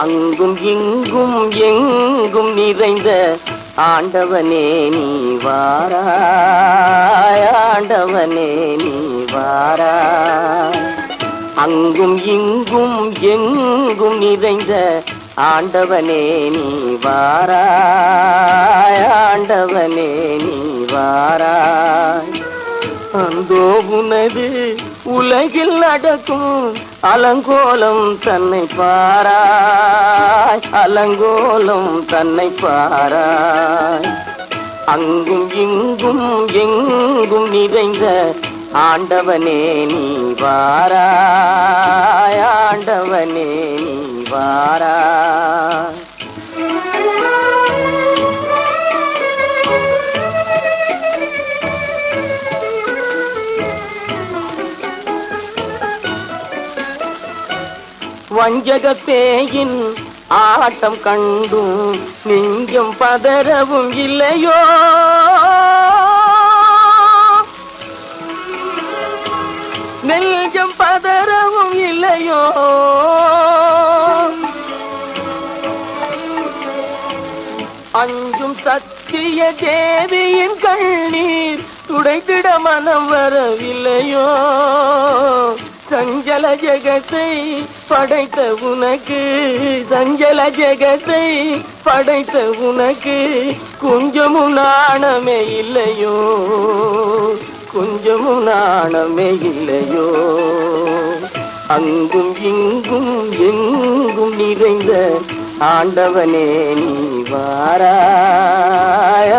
அங்கும் இங்கும் எங்கும் நிறைந்த ஆண்டவனே நீ வாராய் ஆண்டவனே நீ வாரா அங்கும் இங்கும் எங்கும் நிறைந்த ஆண்டவனே நீ வாராய் ஆண்டவனே நீ வாரா அந்தோ உனது உலகில் நடக்கும் அலங்கோலம் தன்னை பாராய். அலங்கோலம் தன்னை பாராய். அங்கும் இங்கும் எங்கும் நிறைந்த ஆண்டவனே நீ வாராய். வஞ்சக பேயின் ஆட்டம் கண்டும் நீங்கும் பதறவும் இல்லையோ? நெஞ்சம் பதறவும் இல்லையோ? அஞ்சும் சத்திய தேவியின் கண்ணீர் துடைத்திட மனம் வரவில்லையோ? சஞ்சல ஜெகத்தை படைத்த உனக்கு சஞ்சல ஜெகத்தை படைத்த உனக்கு கொஞ்சமும் நாணமே இல்லையோ? கொஞ்சமும் நாணமே இல்லையோ? அங்கும் இங்கும் எங்கும் நிறைந்த ஆண்டவனே நீ வாராய்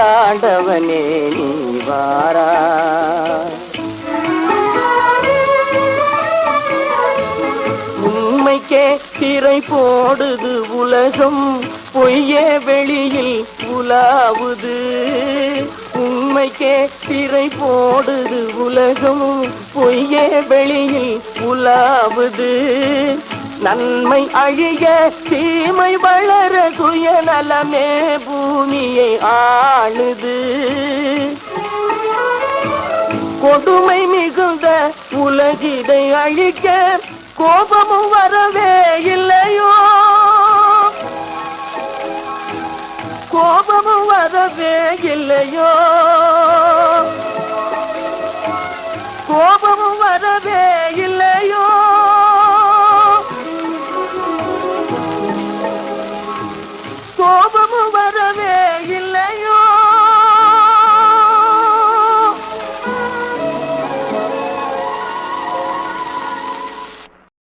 திரை போடுது உலகம் பொய்யே வெளியில் உலாவுது. உண்மைக்கே திரை போடுது உலகம் பொய்யே வெளியில் உலாவுது. நன்மை அழிய தீமை வளர சுயநலமே பூமியை ஆளுது. கொடுமை மிகுந்த உலகிதை அழிக்க கோபமும் வரவே இல்லையோ? கோபமும் வரவே இல்லையோ? கோபமும் வரவே இல்லையோ?